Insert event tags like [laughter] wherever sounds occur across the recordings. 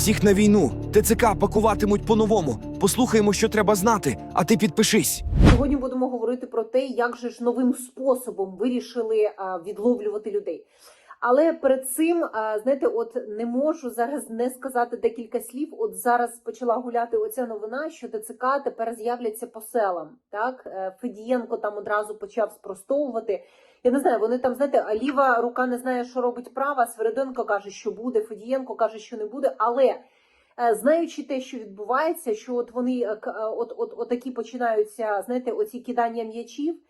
Всіх на війну. ТЦК пакуватимуть по-новому. Послухаємо, що треба знати, а ти підпишись. Сьогодні будемо говорити про те, як же ж новим способом вирішили а, відловлювати людей. Але перед цим, а, знаєте, от не можу зараз не сказати декілька слів. От зараз почала гуляти оця новина, що ТЦК тепер з'являться по селам. Так, Е, Федієнко там одразу почав спростовувати. Я не знаю, вони там, знаєте, а ліва рука не знає, що робить права. Свериденко каже, що буде, Федієнко каже, що не буде. Але е, знаючи те, що відбувається, що от вони е, е, от, от, от такі починаються, знаєте, оці кидання м'ячів.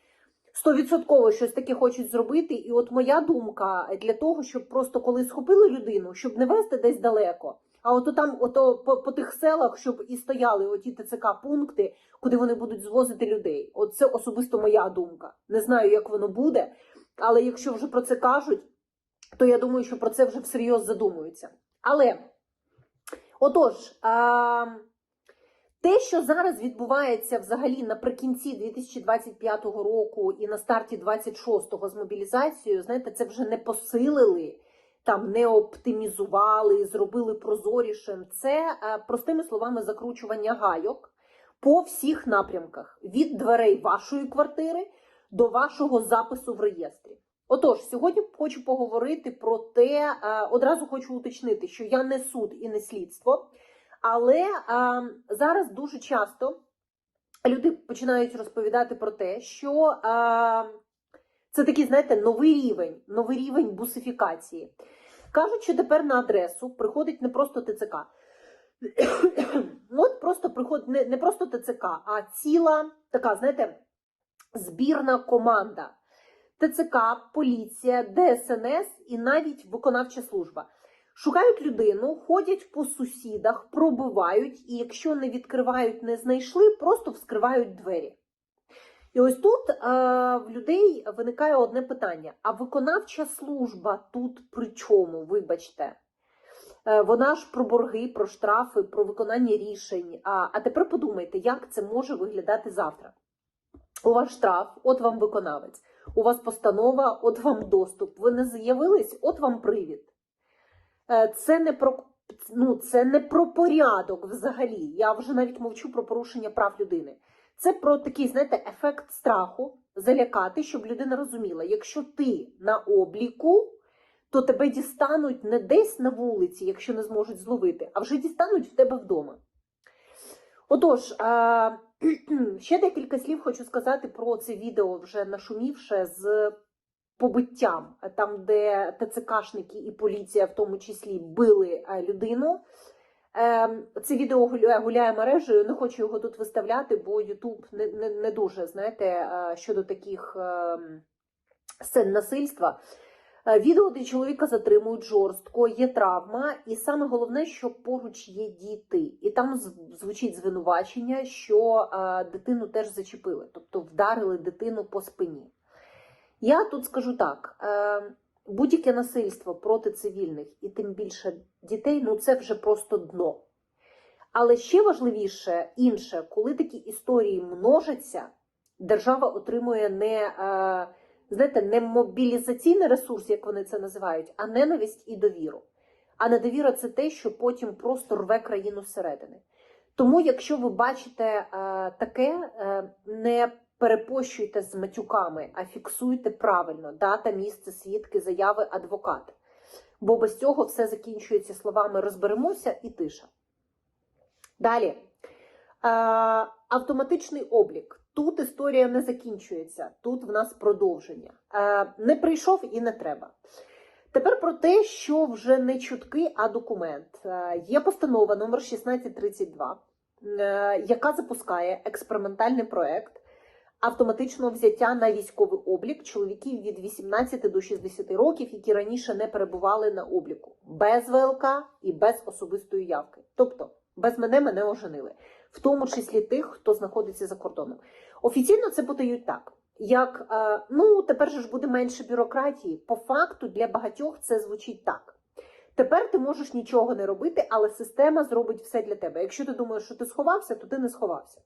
Стовідсотково щось таке хочуть зробити, і от моя думка для того, щоб просто коли схопили людину, щоб не вести десь далеко, а от там, ото по, по тих селах, щоб і стояли оті ТЦК пункти, куди вони будуть звозити людей. От це особисто моя думка. Не знаю, як воно буде, але якщо вже про це кажуть, то я думаю, що про це вже всерйоз задумуються. Але отож, а, те, що зараз відбувається взагалі наприкінці 2025 року і на старті 26-го з мобілізацією, знаєте, це вже не посилили, там не оптимізували, зробили прозорішим. Це е, простими словами закручування гайок по всіх напрямках від дверей вашої квартири до вашого запису в реєстрі. Отож, сьогодні хочу поговорити про те, е, одразу хочу уточнити, що я не суд і не слідство. Але а, зараз дуже часто люди починають розповідати про те, що а, це такий, знаєте, новий рівень, новий рівень бусифікації. Кажуть, що тепер на адресу приходить не просто ТЦК. От просто приходить не, не просто ТЦК, а ціла така, знаєте, збірна команда. ТЦК, поліція, ДСНС і навіть виконавча служба. Шукають людину, ходять по сусідах, пробивають, і якщо не відкривають, не знайшли, просто вскривають двері. І ось тут е, в людей виникає одне питання: а виконавча служба тут при чому? Вибачте? Е, вона ж про борги, про штрафи, про виконання рішень. А, а тепер подумайте, як це може виглядати завтра. У вас штраф, от вам виконавець. У вас постанова, от вам доступ. Ви не з'явились, от вам привід. Е, Це не про ну, це не про порядок взагалі. Я вже навіть мовчу про порушення прав людини. Це про такий, знаєте, ефект страху, залякати, щоб людина розуміла, якщо ти на обліку, то тебе дістануть не десь на вулиці, якщо не зможуть зловити, а вже дістануть в тебе вдома. Отож, [clears throat] ще декілька слів хочу сказати про це відео, вже нашумівше з побиттям, там, де ТЦКшники і поліція в тому числі били е, людину. Ем, Це відео гуляє, мережею, не хочу його тут виставляти, бо Ютуб не, не, не дуже, знаєте, е, щодо таких ем, сцен насильства. Е, Відео, де чоловіка затримують жорстко, є травма, і саме головне, що поруч є діти. І там звучить звинувачення, що е, дитину теж зачепили, тобто вдарили дитину по спині. Я тут скажу так: е, будь-яке насильство проти цивільних і тим більше дітей, ну це вже просто дно. Але ще важливіше інше, коли такі історії множаться, держава отримує не, е, знаєте, не мобілізаційний ресурс, як вони це називають, а ненависть і довіру. А недовіра це те, що потім просто рве країну зсередини. Тому, якщо ви бачите е, таке, не перепощуйте з матюками, а фіксуйте правильно дата, місце, свідки, заяви, адвокат. Бо без цього все закінчується словами розберемося і тиша. Далі. Автоматичний облік. Тут історія не закінчується, тут в нас продовження. Не прийшов і не треба. Тепер про те, що вже не чутки, а документ. Є постанова номер 1632, е, яка запускає експериментальний проект автоматичного взяття на військовий облік чоловіків від 18 до 60 років, які раніше не перебували на обліку, без ВЛК і без особистої явки. Тобто, без мене мене оженили, в тому числі тих, хто знаходиться за кордоном. Офіційно це подають так. Як е, ну тепер ж буде менше бюрократії. По факту для багатьох це звучить так. Тепер ти можеш нічого не робити, але система зробить все для тебе. Якщо ти думаєш, що ти сховався, то ти не сховався.